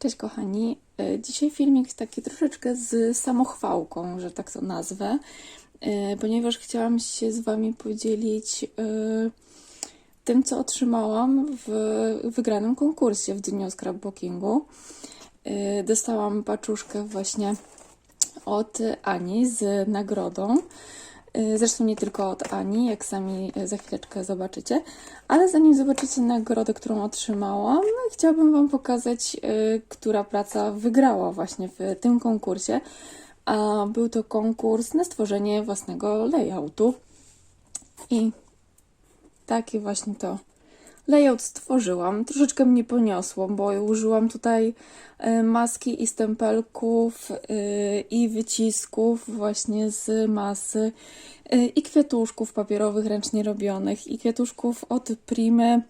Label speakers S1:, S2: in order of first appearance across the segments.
S1: Cześć kochani. E, Dzisiaj filmik jest taki troszeczkę z samochwałką, że tak to nazwę, e, ponieważ chciałam się z Wami podzielić e, tym, co otrzymałam w wygranym konkursie w dniu scrapbookingu. Dostałam paczuszkę właśnie od Ani z nagrodą. Y, Zresztą nie tylko od Ani, jak sami y, za chwileczkę zobaczycie. Ale zanim zobaczycie nagrodę, którą otrzymałam, chciałabym Wam pokazać, y, która praca wygrała właśnie w tym konkursie. A był to konkurs na stworzenie własnego layoutu. I taki właśnie to layout stworzyłam. Troszeczkę mnie poniosło, bo użyłam tutaj e, maski i stempelków e, i wycisków właśnie z masy e, i kwiatuszków papierowych ręcznie robionych i kwiatuszków od Primy.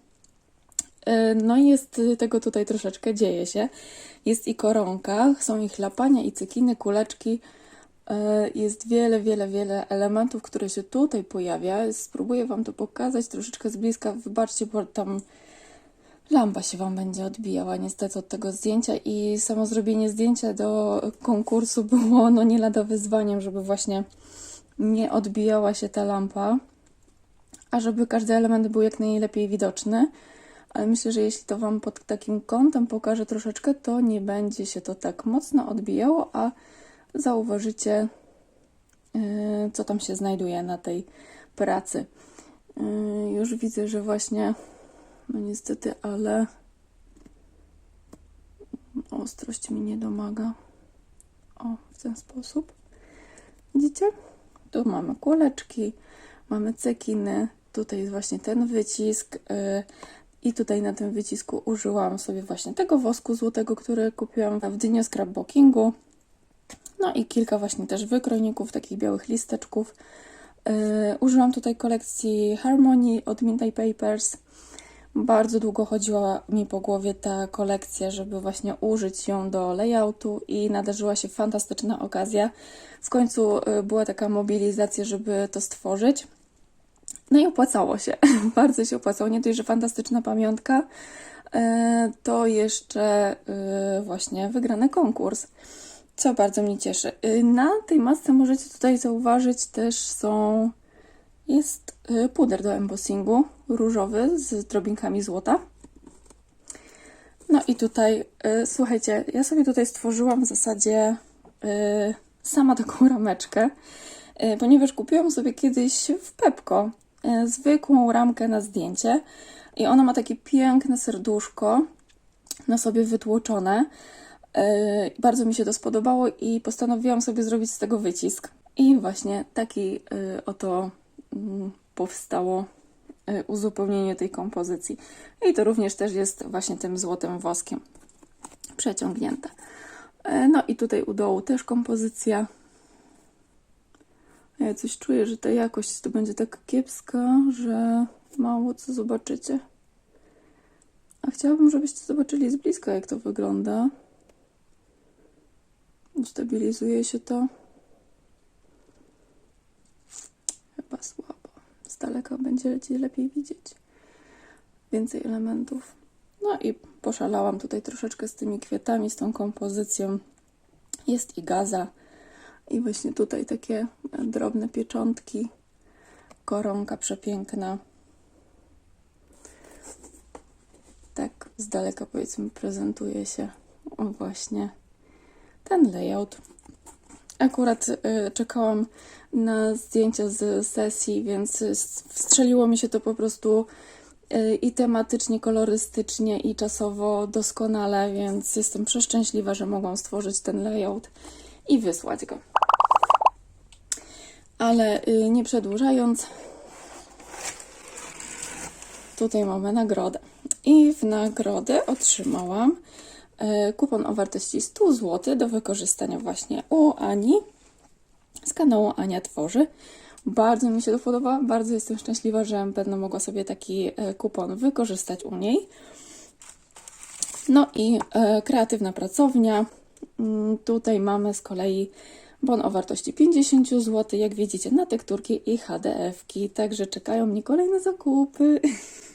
S1: No i jest tego tutaj troszeczkę, dzieje się. Jest i koronka, są ich lapania i cykiny, kuleczki. E, Jest wiele, wiele, wiele elementów, które się tutaj pojawia. Spróbuję Wam to pokazać troszeczkę z bliska. Wybaczcie, bo tam lampa się Wam będzie odbijała niestety od tego zdjęcia i samo zrobienie zdjęcia do konkursu było no nie lada wyzwaniem, żeby właśnie nie odbijała się ta lampa, a żeby każdy element był jak najlepiej widoczny. Ale myślę, że jeśli to Wam pod takim kątem pokażę troszeczkę, to nie będzie się to tak mocno odbijało, a zauważycie, yy, co tam się znajduje na tej pracy. Yy, Już widzę, że właśnie, no niestety, ale ostrość mi nie domaga. O, w ten sposób. Widzicie? Tu mamy kuleczki, mamy cekiny, tutaj jest właśnie ten wycisk. yy, I tutaj na tym wycisku użyłam sobie właśnie tego wosku złotego, który kupiłam w dniu scrapbookingu. No i kilka właśnie też wykrojników, takich białych listeczków. Yy, użyłam tutaj kolekcji Harmony od Midnight Papers. Bardzo długo chodziła mi po głowie ta kolekcja, żeby właśnie użyć ją do layoutu i nadarzyła się fantastyczna okazja. W końcu yy, była taka mobilizacja, żeby to stworzyć. No i opłacało się. Bardzo się opłacało. Nie dość, że fantastyczna pamiątka, yy, to jeszcze właśnie wygrany konkurs co bardzo mnie cieszy. Y, Na tej masce możecie tutaj zauważyć też są jest y, puder do embossingu różowy z drobinkami złota. No i tutaj, y, słuchajcie, ja sobie tutaj stworzyłam w zasadzie sama taką rameczkę, ponieważ kupiłam sobie kiedyś w Pepko zwykłą ramkę na zdjęcie i ona ma takie piękne serduszko na sobie wytłoczone. Yy, Bardzo mi się to spodobało i postanowiłam sobie zrobić z tego wycisk. I właśnie taki yy, oto mm, powstało yy, uzupełnienie tej kompozycji. I to również też jest właśnie tym złotym woskiem przeciągnięte. No i tutaj u dołu też kompozycja. Ja coś czuję, że ta jakość to będzie tak kiepska, że mało co zobaczycie. A chciałabym, żebyście zobaczyli z bliska, jak to wygląda. Stabilizuje się to. Chyba słabo. Z daleka będzie ci lepiej widzieć. Więcej elementów. No i poszalałam tutaj troszeczkę z tymi kwiatami, z tą kompozycją. Jest i gaza. I właśnie tutaj takie drobne pieczątki. Koronka przepiękna. Tak z daleka powiedzmy prezentuje się właśnie ten layout. Akurat y, czekałam na zdjęcia z sesji, więc wstrzeliło mi się to po prostu y, i tematycznie, kolorystycznie, i czasowo doskonale, więc jestem przeszczęśliwa, że mogłam stworzyć ten layout i wysłać go. Ale y, nie przedłużając, tutaj mamy nagrodę. I w nagrodę otrzymałam kupon o wartości 100 zł do wykorzystania właśnie u Ani z kanału Ania Tworzy. Bardzo mi się to podoba, bardzo jestem szczęśliwa, że będę mogła sobie taki e, kupon wykorzystać u niej. No i e, kreatywna pracownia. Mm, Tutaj mamy z kolei bon o wartości 50 zł, jak widzicie, na tekturki i HDF-ki. Także czekają mnie kolejne zakupy.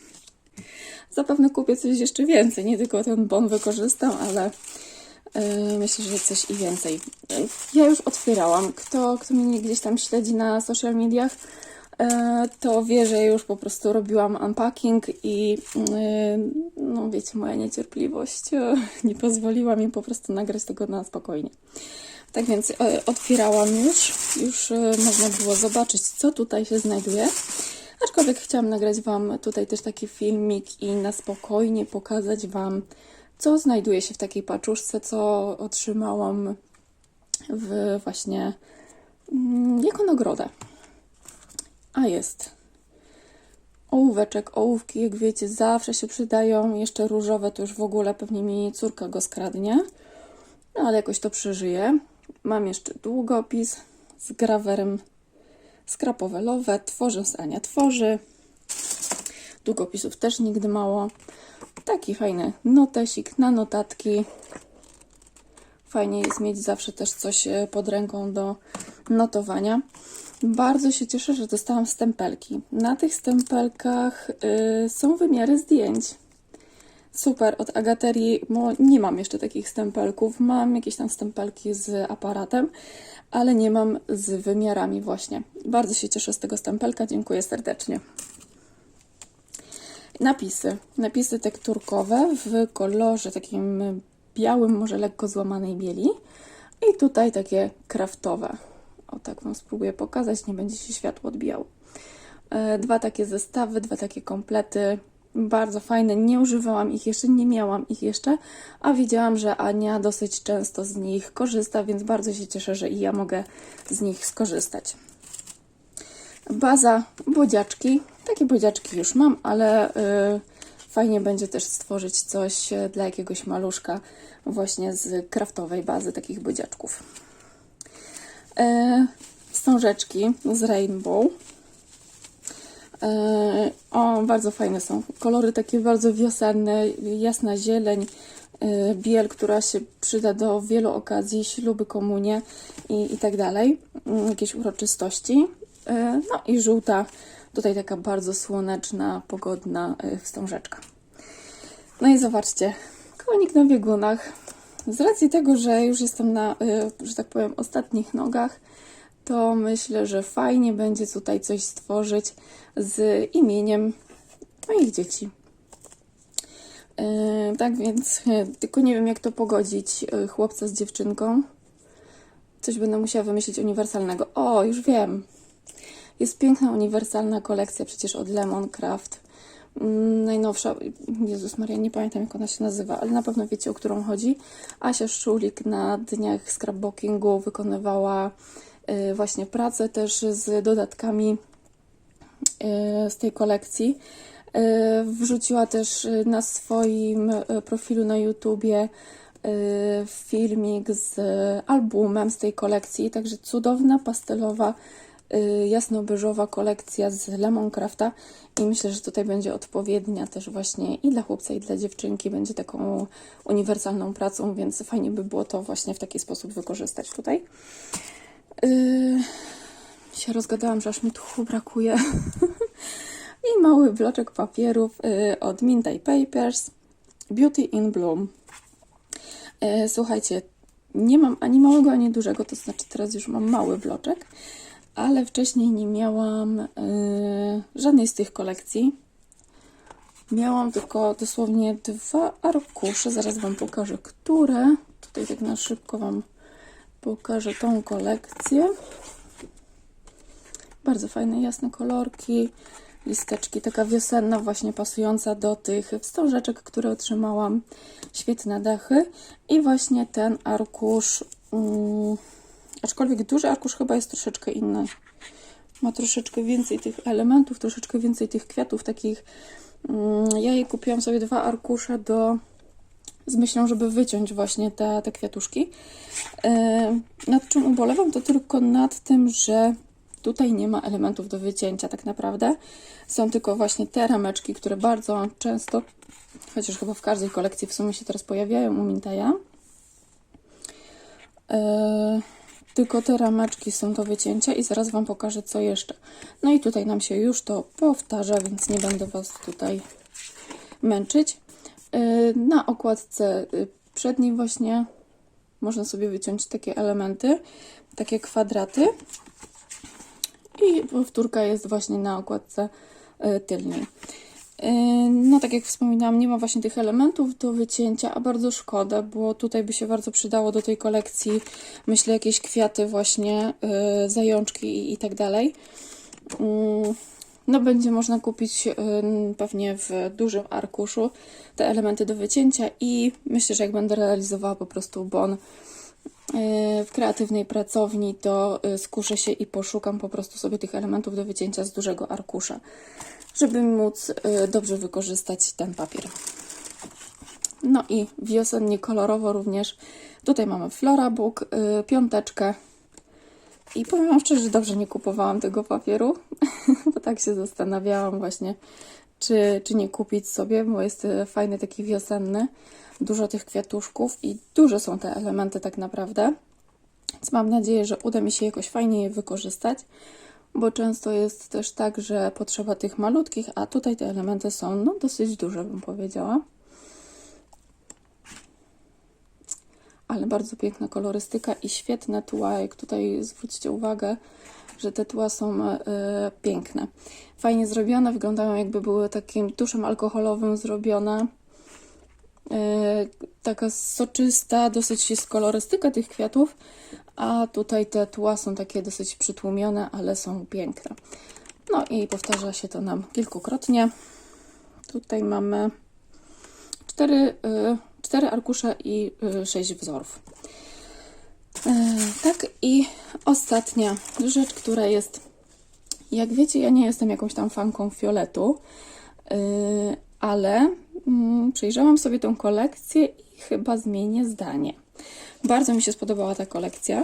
S1: Zapewne kupię coś jeszcze więcej, nie tylko ten bon wykorzystam, ale yy, myślę, że coś i więcej. Ja już otwierałam. Kto, kto mnie gdzieś tam śledzi na social mediach, yy, to wie, że już po prostu robiłam unpacking i yy, no wiecie, moja niecierpliwość nie pozwoliła mi po prostu nagrać tego na spokojnie. Tak więc e, otwierałam już, już e, można było zobaczyć, co tutaj się znajduje. Aczkolwiek chciałam nagrać Wam tutaj też taki filmik i na spokojnie pokazać Wam, co znajduje się w takiej paczuszce, co otrzymałam w właśnie mm, jako nagrodę. A jest ołóweczek, ołówki, jak wiecie, zawsze się przydają. Jeszcze różowe to już w ogóle pewnie mi córka go skradnie. No ale jakoś to przeżyję. Mam jeszcze długopis z grawerem skrapowelowe. Tworzę z Ania tworzy. Długopisów też nigdy mało. Taki fajny notesik na notatki. Fajnie jest mieć zawsze też coś e, pod ręką do notowania. Bardzo się cieszę, że dostałam stempelki. Na tych stempelkach y, są wymiary zdjęć. Super, od Agaterii, bo nie mam jeszcze takich stempelków. Mam jakieś tam stempelki z aparatem, ale nie mam z wymiarami właśnie. Bardzo się cieszę z tego stempelka, dziękuję serdecznie. Napisy. Napisy tekturkowe w kolorze takim białym, może lekko złamanej bieli. I tutaj takie kraftowe. O tak Wam spróbuję pokazać, nie będzie się światło odbijało. E, Dwa takie zestawy, dwa takie komplety. Bardzo fajne. Nie używałam ich jeszcze, nie miałam ich jeszcze, a widziałam, że Ania dosyć często z nich korzysta, więc bardzo się cieszę, że i ja mogę z nich skorzystać. Baza bodziaczki. Takie bodziaczki już mam, ale y, fajnie będzie też stworzyć coś y, dla jakiegoś maluszka właśnie z kraftowej bazy takich bodziaczków. Y, wstążeczki z Rainbow. E, O, bardzo fajne są. Kolory takie bardzo wiosenne, jasna zieleń, e, biel, która się przyda do wielu okazji, śluby, komunie i, i tak dalej, Mm, jakieś uroczystości. E, No i żółta, tutaj taka bardzo słoneczna, pogodna wstążeczka. No i zobaczcie, konik na biegunach. Z racji tego, że już jestem na, że tak powiem, ostatnich nogach, to myślę, że fajnie będzie tutaj coś stworzyć z imieniem moich dzieci. E, tak więc, e, tylko nie wiem, jak to pogodzić e, chłopca z dziewczynką. Coś będę musiała wymyślić uniwersalnego. O, już wiem. Jest piękna, uniwersalna kolekcja przecież od Lemon Craft. Mm, Najnowsza, Jezus Maria, nie pamiętam jak ona się nazywa, ale na pewno wiecie, o którą chodzi. Asia Szulik na dniach scrapbookingu wykonywała właśnie pracę też z dodatkami y, z tej kolekcji. Y, Wrzuciła też y, na swoim y, profilu na YouTubie y, filmik z albumem z tej kolekcji, także cudowna, pastelowa, y, jasno-beżowa kolekcja z Lemoncrafta i myślę, że tutaj będzie odpowiednia też właśnie i dla chłopca, i dla dziewczynki, będzie taką uniwersalną pracą, więc fajnie by było to właśnie w taki sposób wykorzystać tutaj. Yy, się rozgadałam, że aż mi tchu brakuje. I mały bloczek papierów yy, od Minty Papers Beauty in Bloom. Yy, słuchajcie, nie mam ani małego, ani dużego, to znaczy teraz już mam mały bloczek, ale wcześniej nie miałam yy, żadnej z tych kolekcji. Miałam tylko dosłownie dwa arkusze, zaraz Wam pokażę, które. Tutaj tak na szybko Wam pokażę tą kolekcję. Bardzo fajne, jasne kolorki, listeczki, taka wiosenna, właśnie pasująca do tych wstążeczek, które otrzymałam. Świetne dachy i właśnie ten arkusz, mm, aczkolwiek duży arkusz chyba jest troszeczkę inny. Ma troszeczkę więcej tych elementów, troszeczkę więcej tych kwiatów takich. Mm, ja jej kupiłam sobie dwa arkusze do z myślą, żeby wyciąć właśnie te, te kwiatuszki. Yy, nad czym ubolewam, to tylko nad tym, że tutaj nie ma elementów do wycięcia tak naprawdę. Są tylko właśnie te rameczki, które bardzo często, chociaż chyba w każdej kolekcji w sumie się teraz pojawiają u Mintaja. Yy, tylko te rameczki są do wycięcia i zaraz Wam pokażę co jeszcze. No i tutaj nam się już to powtarza, więc nie będę Was tutaj męczyć. Y, Na okładce y, przedniej właśnie można sobie wyciąć takie elementy, takie kwadraty. I powtórka jest właśnie na okładce y, tylnej. No, tak jak wspominałam, nie ma właśnie tych elementów do wycięcia, a bardzo szkoda, bo tutaj by się bardzo przydało do tej kolekcji, myślę, jakieś kwiaty, właśnie zajączki i, i tak dalej. No, będzie można kupić y, pewnie w dużym arkuszu te elementy do wycięcia i myślę, że jak będę realizowała po prostu bon y, w kreatywnej pracowni, to y, skuszę się i poszukam po prostu sobie tych elementów do wycięcia z dużego arkusza, żeby móc dobrze wykorzystać ten papier. No i wiosennie kolorowo również. Tutaj mamy Flora Book, y, piąteczkę. I powiem Wam szczerze, że dobrze nie kupowałam tego papieru, bo tak się zastanawiałam właśnie, czy, czy nie kupić sobie, bo jest y, fajny taki wiosenny. Dużo tych kwiatuszków i duże są te elementy tak naprawdę. Więc mam nadzieję, że uda mi się jakoś fajnie je wykorzystać, bo często jest też tak, że potrzeba tych malutkich, a tutaj te elementy są no, dosyć duże, bym powiedziała. Ale bardzo piękna kolorystyka i świetne tła. Jak tutaj zwróćcie uwagę, że te tła są e, piękne. Fajnie zrobione, wyglądają jakby były takim tuszem alkoholowym zrobione. E, taka soczysta, dosyć jest kolorystyka tych kwiatów, a tutaj te tła są takie dosyć przytłumione, ale są piękne. No i powtarza się to nam kilkukrotnie. Tutaj mamy cztery, y, cztery arkusze i y, sześć wzorów. E, Tak, i ostatnia rzecz, która jest, jak wiecie, ja nie jestem jakąś tam fanką fioletu, y, ale mm, przejrzałam sobie tą kolekcję i chyba zmienię zdanie. Bardzo mi się spodobała ta kolekcja.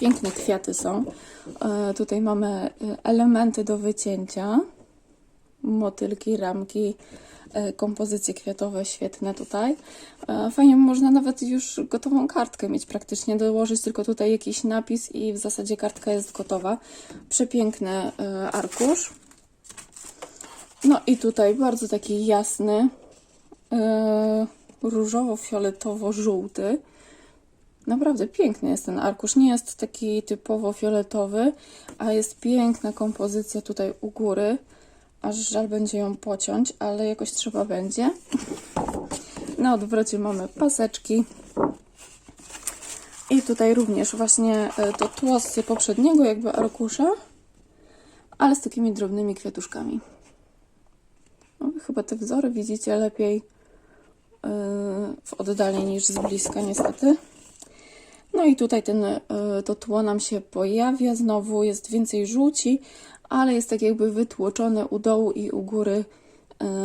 S1: Piękne kwiaty są. Tutaj mamy y, elementy do wycięcia motylki, ramki, kompozycje kwiatowe świetne tutaj. E, Fajnie można nawet już gotową kartkę mieć praktycznie, dołożyć tylko tutaj jakiś napis i w zasadzie kartka jest gotowa. Przepiękny e, arkusz. No i tutaj bardzo taki jasny, e, różowo-fioletowo-żółty. Naprawdę piękny jest ten arkusz. Nie jest taki typowo fioletowy, a jest piękna kompozycja tutaj u góry. Aż żal będzie ją pociąć, ale jakoś trzeba będzie. Na odwrocie mamy paseczki. I tutaj również właśnie e, to tło z poprzedniego jakby arkusza, ale z takimi drobnymi kwiatuszkami. No, chyba te wzory widzicie lepiej yy, w oddali niż z bliska niestety. No i tutaj ten, y, to tło nam się pojawia, znowu jest więcej żółci, ale jest tak jakby wytłoczone u dołu i u góry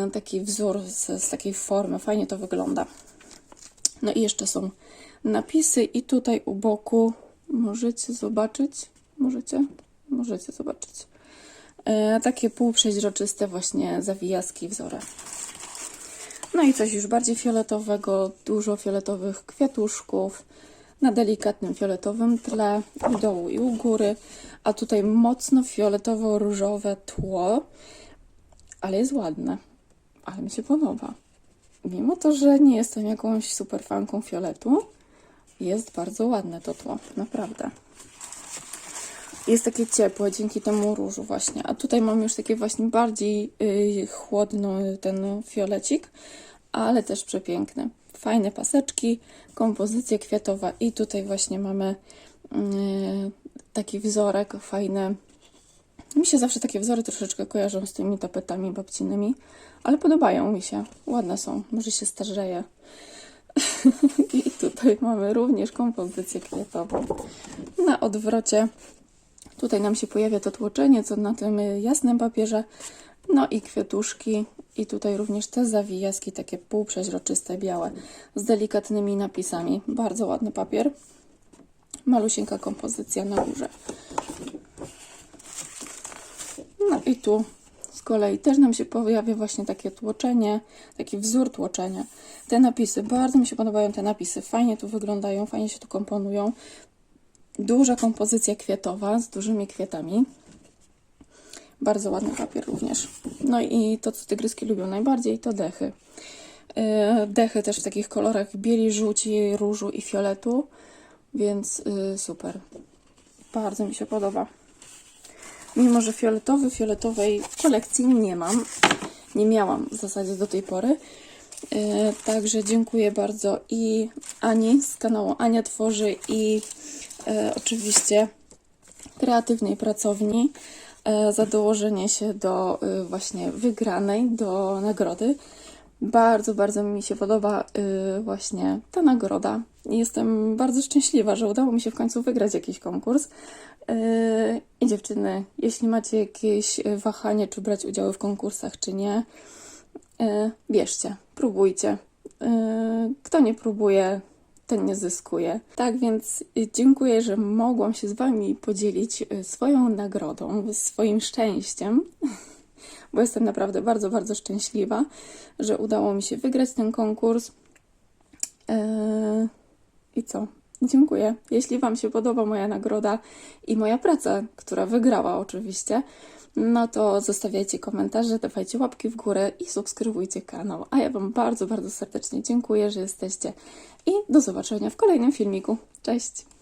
S1: y, taki wzór z, z takiej formy. Fajnie to wygląda. No i jeszcze są napisy i tutaj u boku możecie zobaczyć, możecie, możecie zobaczyć y, takie półprzeźroczyste właśnie zawijaski wzora. No i coś już bardziej fioletowego, dużo fioletowych kwiatuszków na delikatnym fioletowym tle u dołu i u góry, a tutaj mocno fioletowo-różowe tło, ale jest ładne, ale mi się podoba. Mimo to, że nie jestem jakąś super fanką fioletu, jest bardzo ładne to tło, naprawdę. Jest takie ciepłe dzięki temu różu właśnie, a tutaj mam już takie właśnie bardziej yy, chłodny ten fiolecik, ale też przepiękny. Fajne paseczki, kompozycja kwiatowa i tutaj właśnie mamy yy, taki wzorek fajny. Mi się zawsze takie wzory troszeczkę kojarzą z tymi tapetami babcininymi, ale podobają mi się. Ładne są, może się starzeje. I tutaj mamy również kompozycję kwiatową. Na odwrocie tutaj nam się pojawia to tłoczenie, co na tym jasnym papierze. No i kwiatuszki i tutaj również te zawijaski, takie półprzeźroczyste, białe, z delikatnymi napisami. Bardzo ładny papier. Malusieńka kompozycja na górze. No i tu z kolei też nam się pojawia właśnie takie tłoczenie, taki wzór tłoczenia. Te napisy, bardzo mi się podobają te napisy. Fajnie tu wyglądają, fajnie się tu komponują. Duża kompozycja kwiatowa z dużymi kwiatami. Bardzo ładny papier również. No i to, co tygryski lubią najbardziej, to dechy. Yy, Dechy też w takich kolorach bieli, żółci, różu i fioletu, więc yy, super. Bardzo mi się podoba. Mimo, że fioletowy, fioletowej kolekcji nie mam. Nie miałam w zasadzie do tej pory. Yy, Także dziękuję bardzo i Ani z kanału Ania Tworzy i yy, oczywiście kreatywnej pracowni e, za dołożenie się do e, właśnie wygranej, do nagrody. Bardzo, bardzo mi się podoba e, właśnie ta nagroda. Jestem bardzo szczęśliwa, że udało mi się w końcu wygrać jakiś konkurs. E, I dziewczyny, jeśli macie jakieś e, wahanie, czy brać udział w konkursach, czy nie, e, bierzcie, próbujcie. E, Kto nie próbuje, ten nie zyskuje. Tak więc y, dziękuję, że mogłam się z Wami podzielić y, swoją nagrodą, swoim szczęściem, bo jestem naprawdę bardzo, bardzo szczęśliwa, że udało mi się wygrać ten konkurs. Eee, I co? Dziękuję. Jeśli Wam się podoba moja nagroda i moja praca, która wygrała oczywiście, no to zostawiajcie komentarze, dawajcie łapki w górę i subskrybujcie kanał. A ja Wam bardzo, bardzo serdecznie dziękuję, że jesteście i do zobaczenia w kolejnym filmiku. Cześć!